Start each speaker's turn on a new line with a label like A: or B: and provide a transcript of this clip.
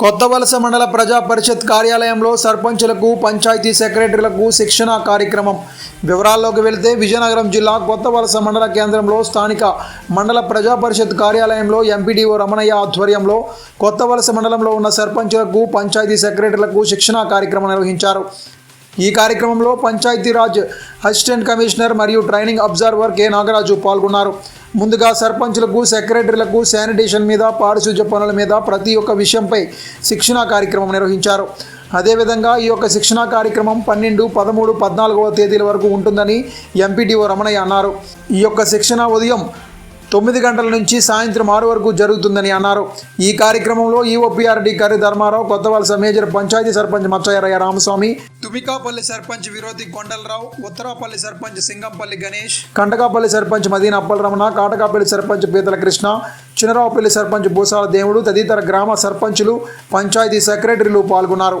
A: కొత్త వలస మండల ప్రజా పరిషత్ కార్యాలయంలో సర్పంచులకు పంచాయతీ సెక్రటరీలకు శిక్షణ కార్యక్రమం. వివరాల్లోకి వెళితే విజయనగరం జిల్లా కొత్త వలస మండల కేంద్రంలో స్థానిక మండల ప్రజా పరిషత్ కార్యాలయంలో ఎంపీడీఓ రమణయ్య ఆధ్వర్యంలో కొత్త వలస మండలంలో ఉన్న సర్పంచులకు పంచాయతీ సెక్రటరీలకు శిక్షణ కార్యక్రమం నిర్వహించారు. ఈ కార్యక్రమంలో పంచాయతీరాజ్ అసిస్టెంట్ కమిషనర్ మరియు ట్రైనింగ్ అబ్జర్వర్ కె. నాగరాజు పాల్గొన్నారు. ముందుగా సర్పంచులకు సెక్రటరీలకు శానిటేషన్ మీద పారిశుధ్య పనుల మీద ప్రతి ఒక్క విషయంపై శిక్షణా కార్యక్రమం నిర్వహించారు. అదేవిధంగా ఈ యొక్క శిక్షణా కార్యక్రమం పన్నెండు పదమూడు పద్నాలుగవ తేదీల వరకు ఉంటుందని ఎంపీటీఓ రమణయ్య అన్నారు. ఈ యొక్క శిక్షణ ఉదయం తొమ్మిది గంటల నుంచి సాయంత్రం ఆరు వరకు జరుగుతుందని అన్నారు. ఈ కార్యక్రమంలో ఈఓపీఆర్డి కరి ధర్మారావు కొత్త వలస మేజర్ పంచాయతీ సర్పంచ్ మచ్చయ్యరయ్య రామస్వామి తుమికాపల్లి సర్పంచ్ విరోధి కొండలరావు ఉత్తరాపల్లి సర్పంచ్ సింగంపల్లి గణేష్ కంటకాపల్లి సర్పంచ్ మదీన అప్పలరమణ కాటకాపల్లి సర్పంచ్ పీతల కృష్ణ చినరావుపల్లి సర్పంచ్ భూసాల దేవుడు తదితర గ్రామ సర్పంచులు పంచాయతీ సెక్రటరీలు పాల్గొన్నారు.